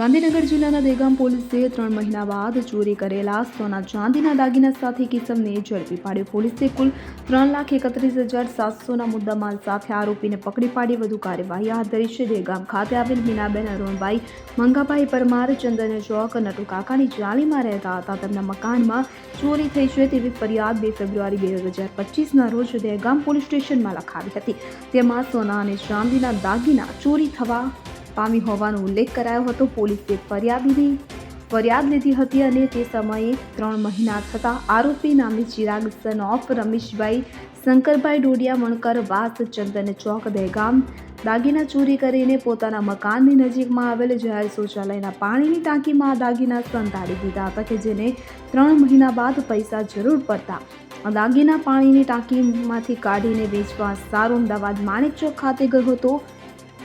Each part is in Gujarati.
ગાંધીનગર જિલ્લાના દેગામ પોલીસે ત્રણ મહિના બાદ ચોરી કરેલા સોના ચાંદીના દાગીના સાથે કિસમને ઝડપી પાડ્યો. પોલીસે કુલ ત્રણ લાખ એકત્રીસ હજાર સાતસોના મુદ્દામાલ સાથે આરોપીને પકડી પાડી. વધુ કાર્યવાહી હાથ ધરી છે દેગામ ખાતે આવેલ મીનાબેન અરુણભાઈ, મંગાભાઈ પરમાર, ચંદન ચોક, નટુ કાકાની જાળીમાં રહેતા હતા. તેમના મકાનમાં ચોરી થઈ છે તેવી ફરિયાદ બે ફેબ્રુઆરી બે હજાર પચીસના રોજ દહેગામ પોલીસ સ્ટેશનમાં લખાવી હતી. તેમાં સોના અને ચાંદીના દાગીના ચોરી થવા પામી હોવાનો ઉલ્લેખ કરાયો હતો. પોલીસે ફરિયાદ લીધી. ફરિયાદ લીધી હતી અને તે સમયે ત્રણ મહિના થતાં આરોપી નામે ચિરાગ સન ઓફ રમેશભાઈ, શંકરભાઈ ડોડિયા, વણકર, વાસ, ચંદન ચોક, દહેગામ, દાગીના ચોરી કરીને પોતાના મકાનની નજીકમાં આવેલ જાહેર શૌચાલયના પાણીની ટાંકીમાં દાગીના સંતાડી દીધા હતા કે જેને ત્રણ મહિના બાદ પૈસા જરૂર પડતા. દાગીના પાણીની ટાંકીમાંથી કાઢીને વેચવા સારો અમદાવાદ માણેકચોક ખાતે ગયો હતો.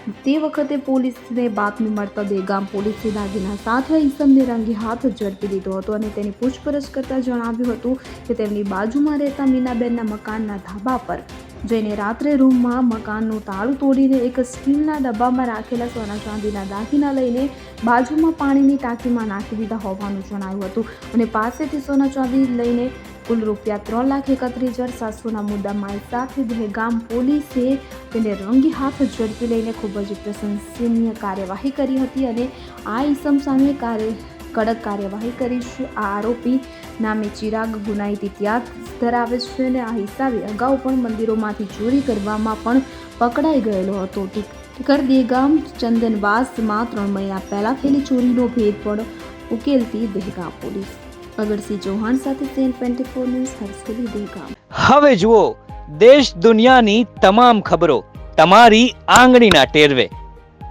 તે વખતે પોલીસને બાતમી મળતા દેગામ પોલીસે દાગીના સાથે ઈસમને રંગે હાથ ઝડપી લીધો હતો અને તેની પૂછપરછ કરતા જણાવ્યું હતું કે તેમની બાજુમાં રહેતા મીનાબેનના મકાનના ધાબા પર જઈને રાત્રે રૂમમાં મકાનનું તાળું તોડીને એક સ્ટીલના ડબ્બામાં રાખેલા સોના ચાંદીના દાગીના લઈને બાજુમાં પાણીની ટાંકીમાં નાખી દીધા હોવાનું જણાવ્યું હતું. અને પાસેથી સોના ચાંદી લઈને કુલ રૂપિયા ત્રણ લાખ એકત્રીસ હજાર સાતસોના મુદ્દામાં સાથે દહેગામ પોલીસે તેને રંગી હાથ ઝડપી લઈને ખૂબ જ પ્રશંસનીય કાર્યવાહી કરી હતી અને આ ઈસમ સામે કાર્ય કડક કાર્યવાહી કરીશું. આ આરોપી નામે ચિરાગ ગુનાહિત ઇતિહાસ ધરાવે છે અને આ હિસાબે અગાઉ પણ મંદિરોમાંથી ચોરી કરવામાં પણ પકડાઈ ગયેલો હતો. ટીકર ગામ ચંદનવાસમાં ત્રણ મહિના પહેલાં થયેલી ચોરીનો ભેદ પણ ઉકેલતી દહેગામ પોલીસ. અગરસિંહ ચૌહાણ સાથે સેન ટ્વેન્ટી ફોર ન્યૂઝ હર્ષેલી દહેગામ હવે જુઓ, દેશ દુનિયાની તમામ ખબરો તમારી આંગળીના ટેરવે.